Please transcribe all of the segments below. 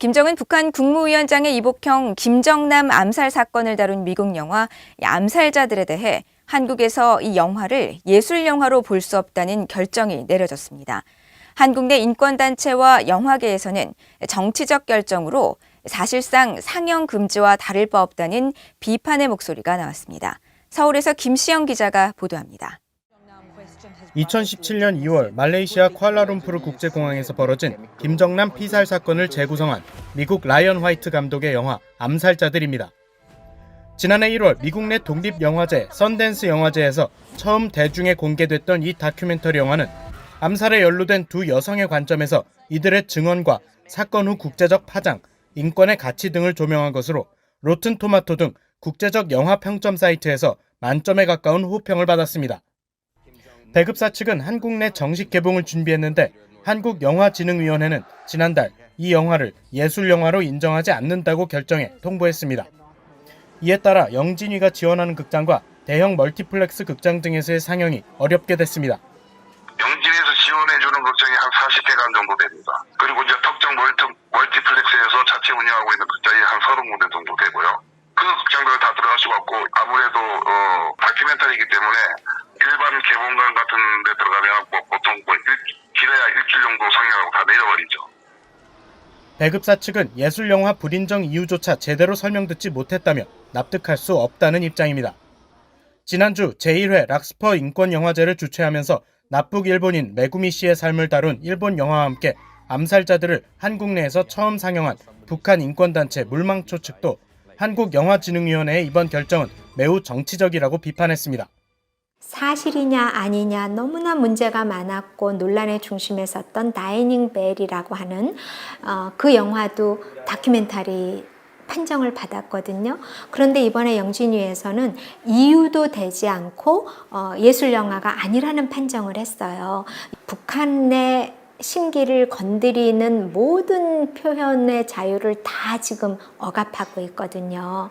김정은 북한 국무위원장의 이복형 김정남 암살 사건을 다룬 미국 영화 암살자들에 대해 한국에서 이 영화를 예술 영화로 볼 수 없다는 결정이 내려졌습니다. 한국 내 인권단체와 영화계에서는 정치적 결정으로 사실상 상영 금지와 다를 바 없다는 비판의 목소리가 나왔습니다. 서울에서 김시영 기자가 보도합니다. 2017년 2월 말레이시아 쿠알라룸푸르 국제공항에서 벌어진 김정남 피살 사건을 재구성한 미국 라이언 화이트 감독의 영화 암살자들입니다. 지난해 1월 미국 내 독립영화제 썬댄스 영화제에서 처음 대중에 공개됐던 이 다큐멘터리 영화는 암살에 연루된 두 여성의 관점에서 이들의 증언과 사건 후 국제적 파장, 인권의 가치 등을 조명한 것으로 로튼 토마토 등 국제적 영화 평점 사이트에서 만점에 가까운 호평을 받았습니다. 배급사 측은 한국 내 정식 개봉을 준비했는데 한국영화진흥위원회는 지난달 이 영화를 예술영화로 인정하지 않는다고 결정해 통보했습니다. 이에 따라 영진이가 지원하는 극장과 대형 멀티플렉스 극장 등에서의 상영이 어렵게 됐습니다. 영진에서 지원해주는 극장이 한 40개간 정도 됩니다. 그리고 이제 특정 멀티, 멀티플렉스에서 자체 운영하고 있는 극장이 한 30군데 정도 되고요. 그 극장들 다 들어갈 수가 없고 아무래도 어, 다큐멘터리이기 때문에 일반 개봉관 같은 데 들어가면 뭐 보통 뭐 일, 길어야 일주일 정도 상영하고 다 내려버리죠. 배급사 측은 예술영화 불인정 이유조차 제대로 설명 듣지 못했다며 납득할 수 없다는 입장입니다. 지난주 제1회 락스퍼 인권영화제를 주최하면서 납북 일본인 메구미 씨의 삶을 다룬 일본 영화와 함께 암살자들을 한국 내에서 처음 상영한 북한 인권단체 물망초 측도 한국영화진흥위원회의 이번 결정은 매우 정치적이라고 비판했습니다. 사실이냐 아니냐 너무나 문제가 많았고 논란의 중심에 섰던 다이닝 벨이라고 하는 어, 그 영화도 다큐멘터리 판정을 받았거든요. 그런데 이번에 영진위에서는 이유도 되지 않고 어, 예술 영화가 아니라는 판정을 했어요. 북한의 심기를 건드리는 모든 표현의 자유를 다 지금 억압하고 있거든요.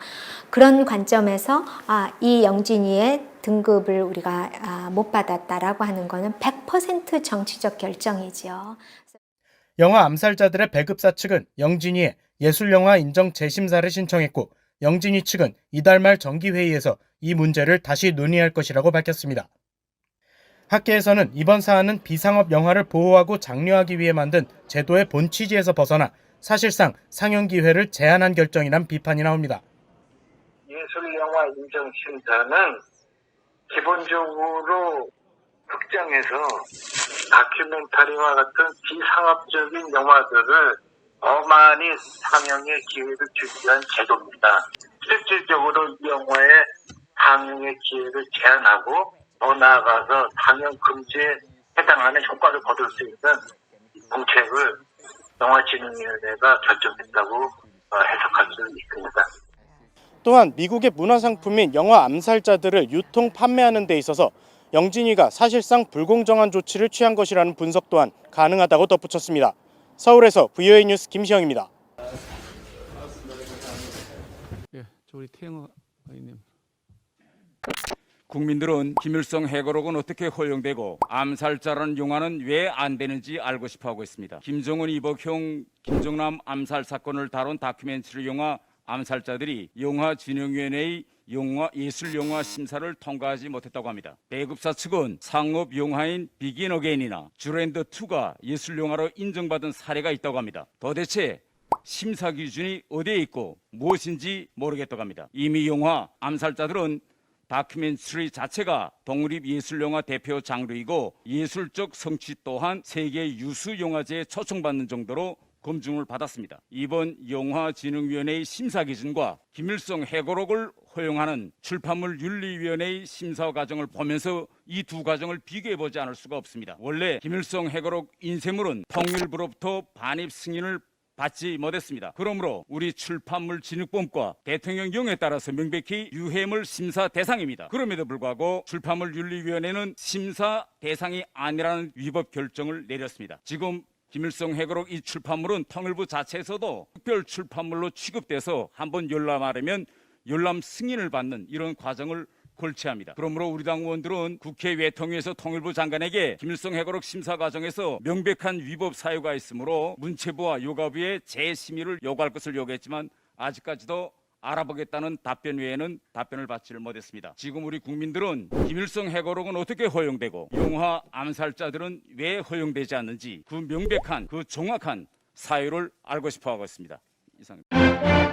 그런 관점에서 아, 이 영진이의 등급을 우리가 아, 못 받았다라고 하는 것은 100% 정치적 결정이지요. 영화 암살자들의 배급사 측은 영진이의 예술영화 인정 재심사를 신청했고 영진이 측은 이달 말 정기회의에서 이 문제를 다시 논의할 것이라고 밝혔습니다. 학계에서는 이번 사안은 비상업 영화를 보호하고 장려하기 위해 만든 제도의 본 취지에서 벗어나 사실상 상영 기회를 제한한 결정이란 비판이 나옵니다. 예술 영화 인정 심사는 기본적으로 극장에서 다큐멘터리와 같은 비상업적인 영화들을 어마니 상영의 기회를 주기 위한 제도입니다. 실질적으로 이 영화의 상영의 기회를 제한하고 더 나아가서 상영 금지에 해당하는 효과를 거둘 수 있는 정책을 영화진흥위원회가 결정했다고 어, 해석할 수 있습니다. 또한 미국의 문화상품인 영화 암살자들을 유통 판매하는 데 있어서 영진이가 사실상 불공정한 조치를 취한 것이라는 분석 또한 가능하다고 덧붙였습니다. 서울에서 VOA 뉴스 김시영입니다. 예, 저 우리 태영 의원님. 국민들은 김일성 해고록은 어떻게 허용되고 암살자라는 용어는 왜 안 되는지 알고 싶어하고 있습니다. 김정은 이복형 김정남 암살 사건을 다룬 다큐멘터리 영화 암살자들이 영화진흥위원회의 영화 예술 영화 심사를 통과하지 못했다고 합니다. 배급사 측은 상업 영화인 비긴 어게인이나 주랜드 2가 예술 영화로 인정받은 사례가 있다고 합니다. 도대체 심사 기준이 어디에 있고 무엇인지 모르겠다고 합니다. 이미 영화 암살자들은 다큐멘터리 자체가 독립 예술 영화 대표 장르이고 예술적 성취 또한 세계 유수 영화제에 초청받는 정도로 검증을 받았습니다. 이번 영화진흥위원회의 심사 기준과 김일성 해고록을 허용하는 출판물 윤리위원회의 심사 과정을 보면서 이 두 과정을 비교해 보지 않을 수가 없습니다. 원래 김일성 해고록 인쇄물은 통일부로부터 반입 승인을 받지 못했습니다. 그러므로 우리 출판물 진흥법과 대통령령에 따라서 명백히 유해물 심사 대상입니다. 그럼에도 불구하고 출판물 윤리위원회는 심사 대상이 아니라는 위법 결정을 내렸습니다. 지금 김일성 해고록 이 출판물은 통일부 자체에서도 특별 출판물로 취급돼서 한번 열람하려면 열람 승인을 받는 이런 과정을 골치합니다. 그러므로 우리 당 의원들은 국회 외통위에서 통일부 장관에게 김일성 해고록 심사 과정에서 명백한 위법 사유가 있으므로 문체부와 요가부의 재심의를 요구할 것을 요구했지만 아직까지도 알아보겠다는 답변 외에는 답변을 받지를 못했습니다. 지금 우리 국민들은 김일성 해고록은 어떻게 허용되고 영화 암살자들은 왜 허용되지 않는지 그 명백한 그 정확한 사유를 알고 싶어 하고 있습니다. 이상입니다.